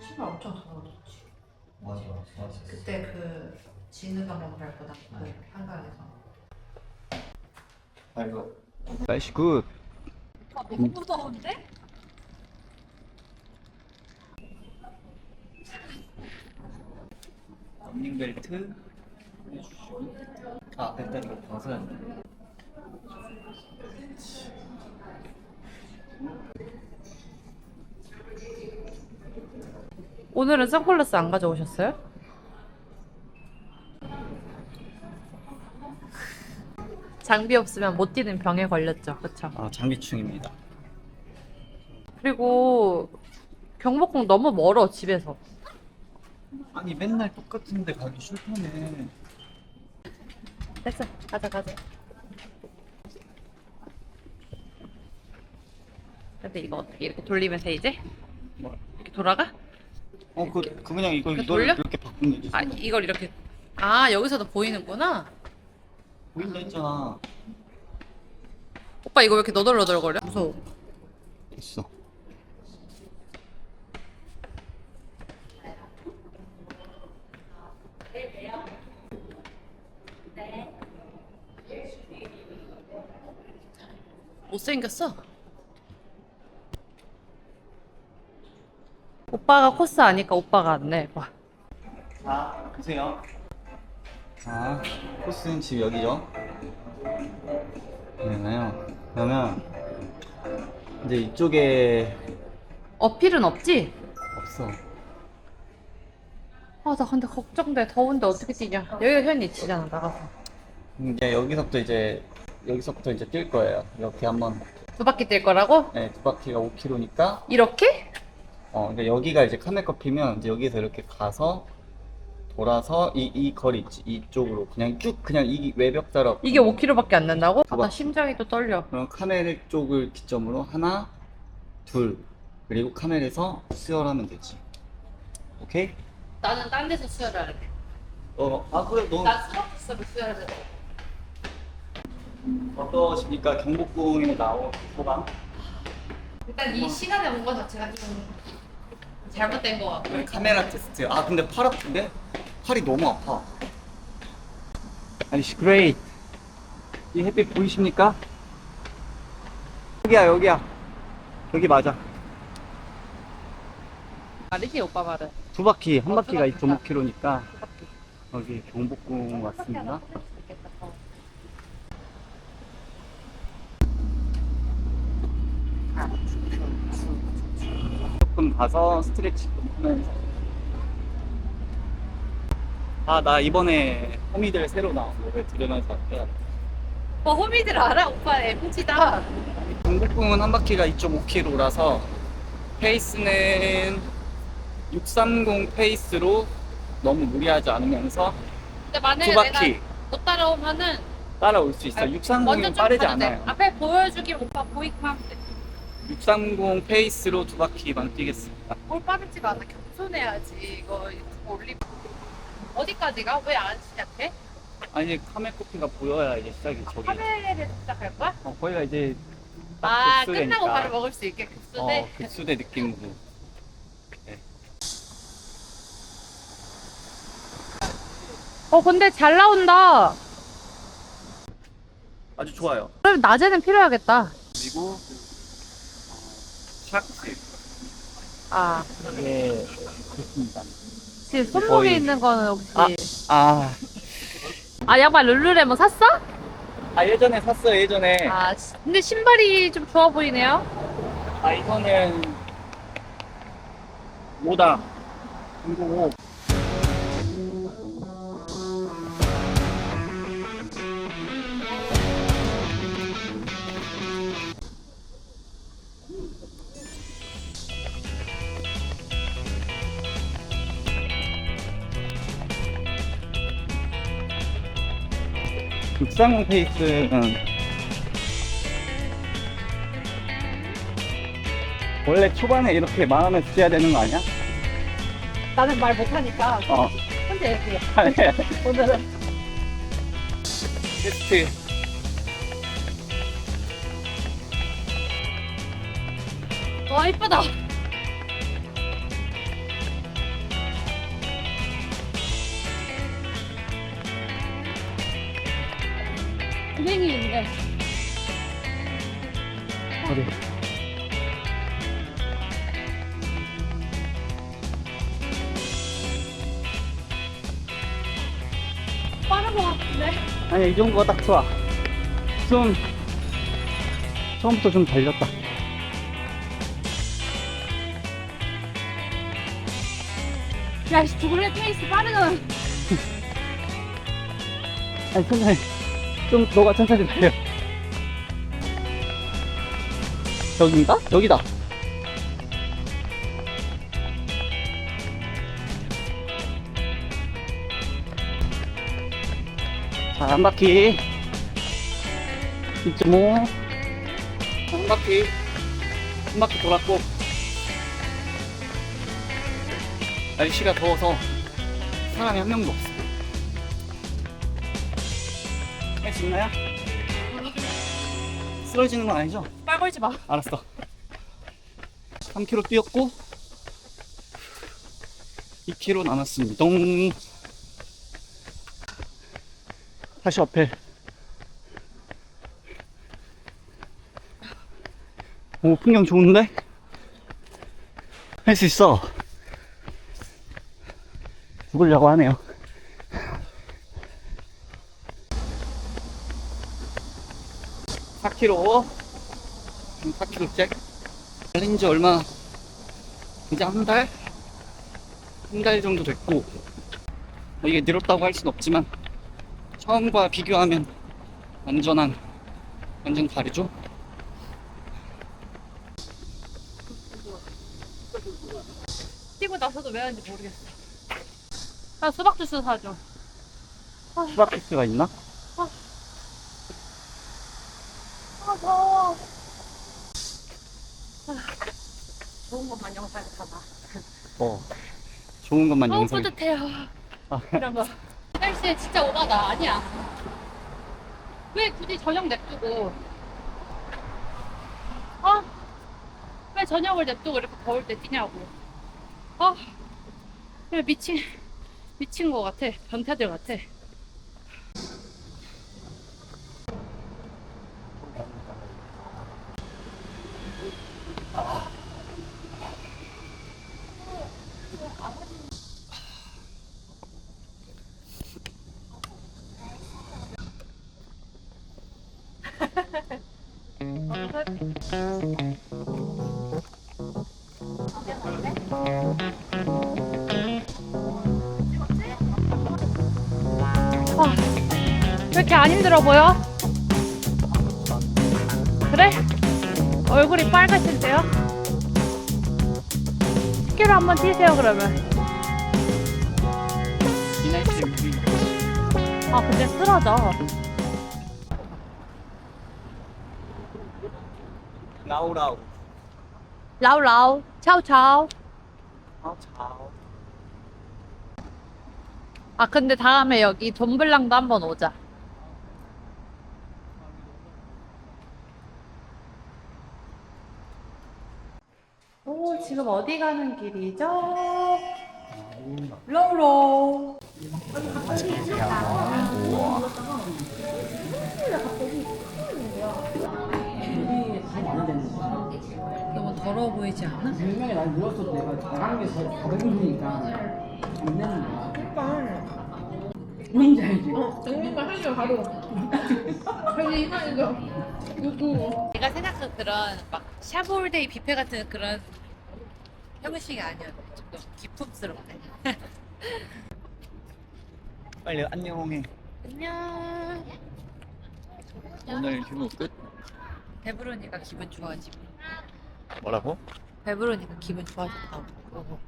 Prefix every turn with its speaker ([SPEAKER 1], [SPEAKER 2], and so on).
[SPEAKER 1] 신발 엄청 더러워졌지.
[SPEAKER 2] 맞아 맞아
[SPEAKER 1] 그때 그 진우가 먹은 발보다 그 한강에서.
[SPEAKER 2] 아 이거 날씨 굿
[SPEAKER 3] 아, 너무 무서운데?
[SPEAKER 2] 런닝벨트 해주시고 아 일단 이거 벗어야 돼
[SPEAKER 1] 오늘은 선글라스 안 가져오셨어요? 장비 없으면 못 뛰는 병에 걸렸죠, 그쵸?
[SPEAKER 2] 아 장비충입니다
[SPEAKER 1] 그리고 경복궁 너무 멀어 집에서.
[SPEAKER 2] 아니 맨날 똑같은데 가기 싫다네
[SPEAKER 1] 됐어, 가자 가자. 근데 이거 어떻게 이렇게 돌리면 돼 이제?
[SPEAKER 2] 뭐?
[SPEAKER 1] 이렇게 돌아가?
[SPEAKER 2] 어, 그, 그 그냥 이거
[SPEAKER 1] 그
[SPEAKER 2] 이걸
[SPEAKER 1] 돌려?
[SPEAKER 2] 이렇게 바꾸면 되지.
[SPEAKER 1] 아 이걸 이렇게. 아 여기서도 보이는구나.
[SPEAKER 2] 보인다 했잖아.
[SPEAKER 1] 오빠 이거 왜 이렇게 너덜너덜거려? 무서워.
[SPEAKER 2] 됐어.
[SPEAKER 1] 못생겼어. 오빠가 코스 아니까 오빠가 안 내 봐.
[SPEAKER 2] 자, 보세요. 자, 코스는 지금 여기죠. 그러나요? 그러면 이제 이쪽에
[SPEAKER 1] 어필은 없지?
[SPEAKER 2] 없어.
[SPEAKER 1] 아 나 근데 걱정돼. 더운데 어떻게 뛰냐? 여기가 현이 지잖아 나가서.
[SPEAKER 2] 이제 여기서부터 이제 여기서부터 이제 뛸 거예요. 이렇게 한번
[SPEAKER 1] 두 바퀴 뛸 거라고?
[SPEAKER 2] 네, 두 바퀴가 5km니까
[SPEAKER 1] 이렇게?
[SPEAKER 2] 어, 그러니까 여기가 이제 카멜커피면 이제 여기서 이렇게 가서 돌아서 이, 이 거리 있지 이쪽으로 그냥 쭉 그냥 이 외벽 따라
[SPEAKER 1] 이게 5km밖에 안 난다고?
[SPEAKER 2] 두
[SPEAKER 1] 아, 나. 심장이 또 떨려.
[SPEAKER 2] 그럼 카멜 쪽을 기점으로 하나 둘 그리고 카멜에서 수혈하면 되지 오케이?
[SPEAKER 1] 나는 딴 데서 수혈하래.
[SPEAKER 2] 어, 아 그래
[SPEAKER 1] 너나 스마트스로 수혈하래.
[SPEAKER 2] 어떠십니까 경복궁에 나온 소감?
[SPEAKER 1] 일단 이 시간에 온 거 자체가 좀 잘못된 거 같고.
[SPEAKER 2] 네, 카메라 테스트 아 근데 팔 아픈데? 팔이 너무 아파 아니 그레이트 이 햇빛 보이십니까? 여기야 여기야 여기 맞아
[SPEAKER 1] 말이지 오빠 말은.
[SPEAKER 2] 두 바퀴 한
[SPEAKER 1] 어,
[SPEAKER 2] 바퀴가
[SPEAKER 1] 두 바퀴다.
[SPEAKER 2] 2.5km니까 여기 경복궁 왔습니다 조금 가서 스트레칭 좀 하면서 아 나 이번에 호미들 새로 나온 노래 들으면서
[SPEAKER 1] 오빠 호미들 알아? 오빠 MG다.
[SPEAKER 2] 경복궁은 한 바퀴가 2.5km라서 페이스는 630 페이스로 너무 무리하지 않으면서
[SPEAKER 1] 근데 만약에
[SPEAKER 2] 두 바퀴
[SPEAKER 1] 내가 못 따라오면은
[SPEAKER 2] 따라올 수 있어.
[SPEAKER 1] 아니,
[SPEAKER 2] 630은
[SPEAKER 1] 먼저 좀
[SPEAKER 2] 빠르지
[SPEAKER 1] 가도 돼.
[SPEAKER 2] 않아요.
[SPEAKER 1] 앞에 보여주기 오빠 보이기만 하면 돼.
[SPEAKER 2] 630 페이스로 두 바퀴만 뛰겠습니다.
[SPEAKER 1] 뭘 빠르지가 않아. 겸손해야지. 이거 이거 올리고. 어디까지 가? 왜 안 시작해?
[SPEAKER 2] 아니 카멜코피가 보여야 이제 시작이 저기.
[SPEAKER 1] 카메라를 시작할 거야?
[SPEAKER 2] 어, 거기가 이제 딱
[SPEAKER 1] 아,
[SPEAKER 2] 급수대니까.
[SPEAKER 1] 끝나고 바로 먹을 수 있게 급수대.
[SPEAKER 2] 어, 급수대 느낌으로.
[SPEAKER 1] 어, 근데 잘 나온다.
[SPEAKER 2] 아주 좋아요.
[SPEAKER 1] 그럼 낮에는 필요하겠다.
[SPEAKER 2] 그리고
[SPEAKER 1] 아,
[SPEAKER 2] 이게 좋습니다.
[SPEAKER 1] 지금 손목에
[SPEAKER 2] 거의-
[SPEAKER 1] 있는 거는 혹시.
[SPEAKER 2] 아. 아,
[SPEAKER 1] 아, 양말 룰루레몬 샀어?
[SPEAKER 2] 아 예전에 샀어요 예전에.
[SPEAKER 1] 아, 시- 근데 신발이 좀 좋아 보이네요.
[SPEAKER 2] 아 이거는 뭐다. 이거 육상용 페이스는 원래 초반에 이렇게 말하면서 뛰어야 되는 거 아니야?
[SPEAKER 1] 나는 말 못하니까.
[SPEAKER 2] 어.
[SPEAKER 1] 혼자 얘기해.
[SPEAKER 2] 아니,
[SPEAKER 1] 오늘은.
[SPEAKER 2] 테스트.
[SPEAKER 1] 와 이쁘다. 있네.
[SPEAKER 2] 어디?
[SPEAKER 1] 빠른 것 같은데.
[SPEAKER 2] 아니 이 정도가 딱 좋아. 좀 처음부터 좀 달렸다.
[SPEAKER 1] 야, 씨, 저번에 페이스 빠르잖아.
[SPEAKER 2] 아니 천천히 좀 너가 천천히 달려. 여기인가? 여기다. 자, 한 바퀴. 2.5. 한 바퀴. 한 바퀴 돌았고. 날씨가 더워서 사람이 한 명도 없어. 할 수 있나요? 쓰러지는 건 아니죠?
[SPEAKER 1] 빨 걸지 마.
[SPEAKER 2] 알았어. 3km 뛰었고 2km 남았습니다. 다시 어필. 오 풍경 좋은데? 할 수 있어. 죽으려고 하네요. 사 k m 4km째. 달린 지 얼마, 이제 한 달? 한 달 정도 됐고, 뭐 이게 늘었다고 할 순 없지만, 처음과 비교하면 완전한, 완전 다르죠?
[SPEAKER 1] 뛰고 나서도 왜 하는지 모르겠어. 나 수박 주스 사줘.
[SPEAKER 2] 수박 주스가 있나?
[SPEAKER 1] 아, 더워. 아, 좋은 것만 영상에 담아.
[SPEAKER 2] 어. 좋은 것만
[SPEAKER 1] 너무
[SPEAKER 2] 영상에.
[SPEAKER 1] 뿌듯해요.
[SPEAKER 2] 아,
[SPEAKER 1] 이런 거. 날씨에 진짜 오바다. 아니야. 왜 굳이 저녁 냅두고. 어? 왜 저녁을 냅두고 이렇게 더울 때 뛰냐고. 아. 미친, 미친 거 같아. 변태들 같아. 아, 왜 이렇게 안 힘들어 보여? 그래? 얼굴이 빨갛신데요? 10km 한번 뛰세요 그러면.
[SPEAKER 2] 이 날씨에 우리
[SPEAKER 1] 아 근데 쓰러져.
[SPEAKER 2] 라우라우.
[SPEAKER 1] 라우라우 차우차우
[SPEAKER 2] 아, 차오.
[SPEAKER 1] 아 근데 다음에 여기 돈블랑도 한번 오자 오 지금 어디 가는 길이죠? 로로 너무 더러워 보이지 않아?
[SPEAKER 4] 분명히 난 누웠어도 내가 잘한 게 다른 거니까 안 되는 거야. 뭔지 알지?
[SPEAKER 3] 정리만 하죠 바로. 저기 이거 누구?
[SPEAKER 1] 내가 생각한 그런 막 샤브올데이 뷔페 같은 그런 형식이 아니었는데 조금 기품스럽네
[SPEAKER 2] 빨리 안녕해.
[SPEAKER 1] 안녕
[SPEAKER 2] 오늘 휴무 끝.
[SPEAKER 1] 배부르니까 기분 좋아지고
[SPEAKER 2] 뭐라고?
[SPEAKER 1] 배부르니까 기분 좋아졌다고